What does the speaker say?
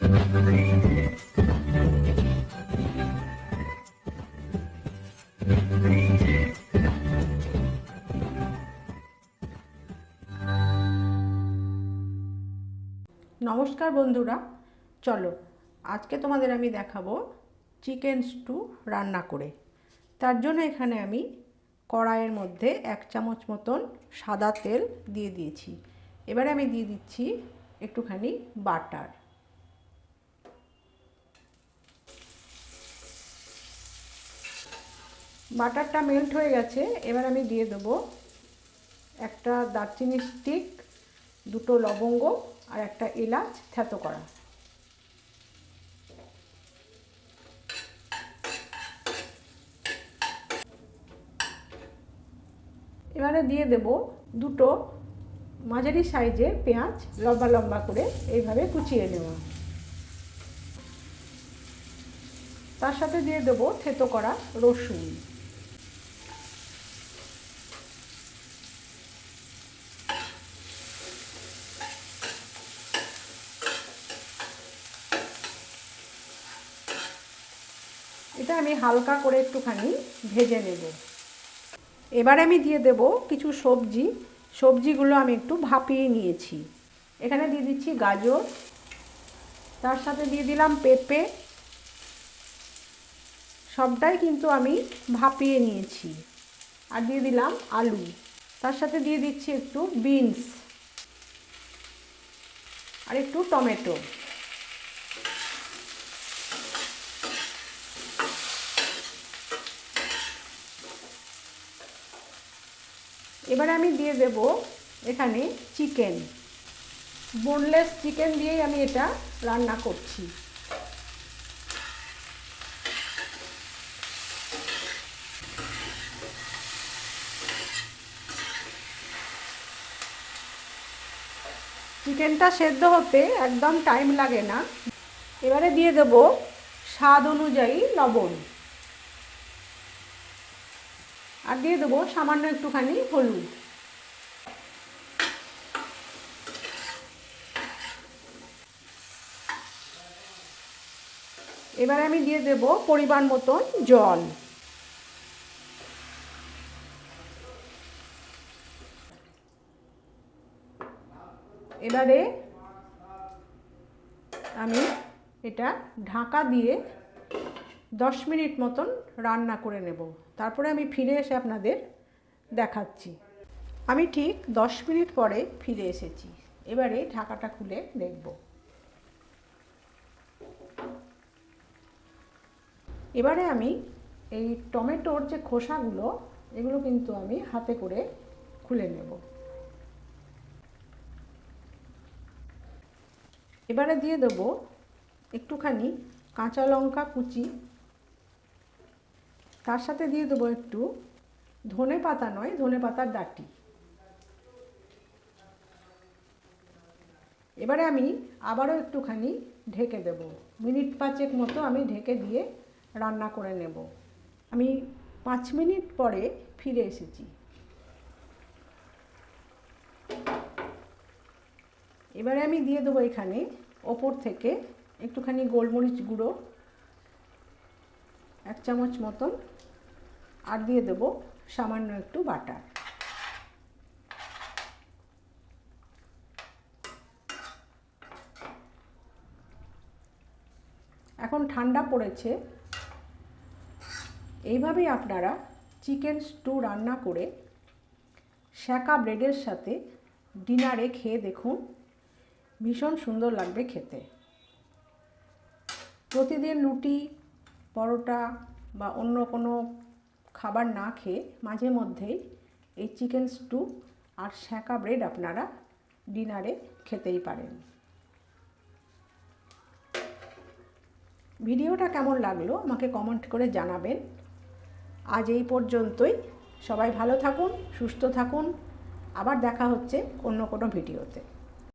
নমস্কার বন্ধুরা, চলো আজকে তোমাদের আমি দেখাবো চিকেন স্টু রান্না করে। তার জন্য এখানে আমি কড়াইয়ের মধ্যে এক চামচ মতন সাদা তেল দিয়ে দিয়েছি। এবারে আমি দিয়ে দিচ্ছি একটুখানি বাটার। বাটারটা মেল্ট হয়ে গেছে, এবার আমি দিয়ে দেবো একটা দারচিনি স্টিক দুটো লবঙ্গ আর একটা এলাচ থ্যাতো করা। এবারে দিয়ে দেব দুটো মাঝারি সাইজের পেঁয়াজ, লম্বা লম্বা করে এইভাবে কুচিয়ে নেওয়া। তার সাথে দিয়ে দেবো থেতো করা রসুন। এটা আমি হালকা করে একটুখানি ভেজে নেব। এবারে আমি দিয়ে দেব কিছু সবজি। সবজিগুলো আমি একটু ভাপিয়ে নিয়েছি। এখানে দিয়ে দিচ্ছি গাজর। তার সাথে দিয়ে দিলাম পেঁপে। সবটাই কিন্তু আমি ভাপিয়ে নিয়েছি। আর দিয়ে দিলাম আলু। তার সাথে দিয়ে দিচ্ছি একটু বিনস। আর একটু টমেটো। এবারে আমি দিয়ে দেব এখানে চিকেন বোনলেস চিকেন দিয়েই আমি এটা রান্না করছি। চিকেনটা সেদ্ধ হতে একদম টাইম লাগে না। এবারে দিয়ে দেব স্বাদ অনুযায়ী লবণ। আর দিয়ে দেবো সামান্য একটুখানি হলুদ। এবারে আমি দিয়ে দেব পরিমাণ মতন জল। এবারে আমি এটা ঢাকা দিয়ে দশ মিনিট মতন রান্না করে নেব। তারপরে আমি ফিরে এসে আপনাদের দেখাচ্ছি। আমি ঠিক দশ মিনিট পরে ফিরে এসেছি। এবারে ঢাকাটা খুলে দেখব। এবারে আমি এই টমেটোর যে খোসাগুলো, এগুলো কিন্তু আমি হাতে করে খুলে নেব। এবারে দিয়ে দেবো একটুখানি কাঁচা লঙ্কা কুচি তার সাথে দিয়ে দেবো একটু ধনে পাতা নয়, ধনে পাতার ডাটি। এবারে আমি আবারও একটুখানি ঢেকে দেব। মিনিট পাঁচেক মতো আমি ঢেকে দিয়ে রান্না করে নেব। আমি পাঁচ মিনিট পরে ফিরে এসেছি। এবারে আমি দিয়ে দেবো এখানে ওপর থেকে একটুখানি গোলমরিচ গুঁড়ো। এক চামচ মতন। আর দিয়ে দেবো সামান্য একটু বাটার। এখন ঠান্ডা পড়েছে। এইভাবেই আপনারা চিকেন স্টু রান্না করে শ্যাকা ব্রেডের সাথে ডিনারে খেয়ে দেখুন। ভীষণ সুন্দর লাগবে খেতে। প্রতিদিন রুটি পরোটা বা অন্য কোনো খাবার না খেয়ে মাঝে মধ্যেই এই চিকেন স্টু আর শ্যাঁকা ব্রেড আপনারা ডিনারে খেতেই পারেন। ভিডিওটা কেমন লাগল আমাকে কমেন্ট করে জানাবেন। আজ এই পর্যন্তই। সবাই ভালো থাকুন, সুস্থ থাকুন। আবার দেখা হচ্ছে অন্য কোনো ভিডিওতে।